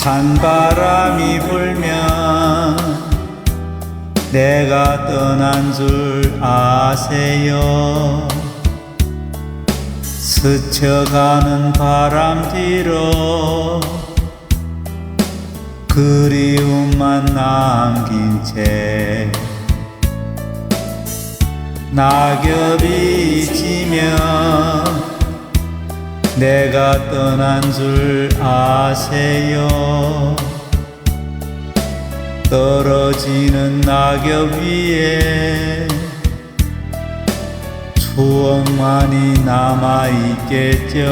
찬바람이 불면 내가 떠난 줄 아세요? 스쳐가는 바람 뒤로 그리움만 남긴 채 낙엽이 지면 내가 떠난 줄 아세요? 떨어지는 낙엽 위에 추억만이 남아 있겠죠?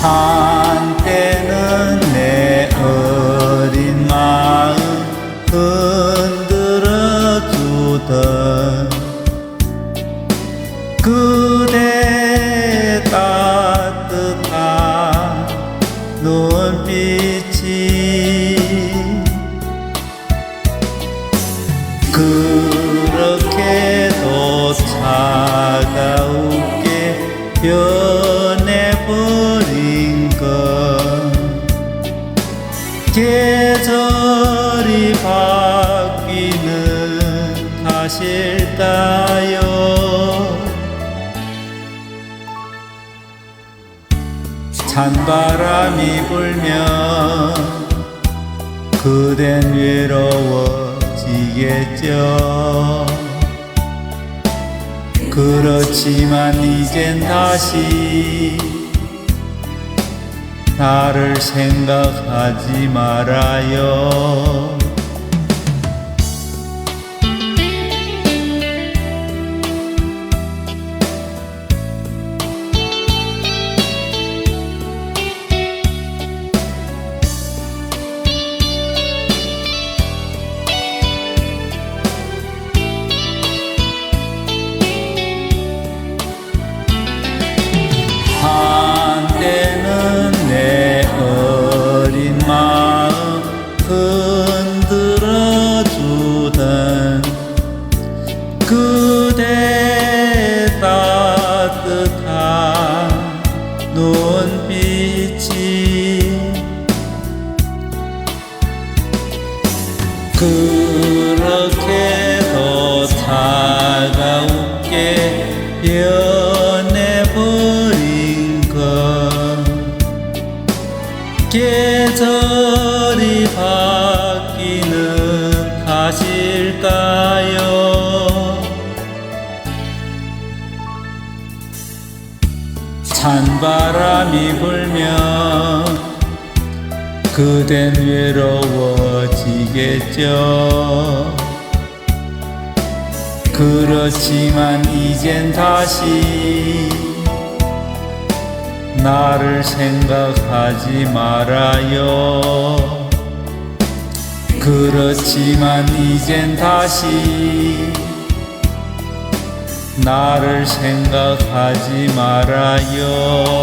한때는 내 어린 마음 흔들어 주던 눈빛이 그렇게도 차가우게 변해버린 건 계절이 바뀌는 탓일까요 찬바람이 불면 그댄 외로워지겠죠. 그렇지만 이젠 다시 나를 생각하지 말아요 그대 따뜻한 눈빛이 그렇게도 차가우게 변해버린 건 계절 찬바람이 불면 그댄 외로워지겠죠. 그렇지만 이젠 다시 나를 생각하지 말아요. 그렇지만 이젠 다시 나를 생각하지 말아요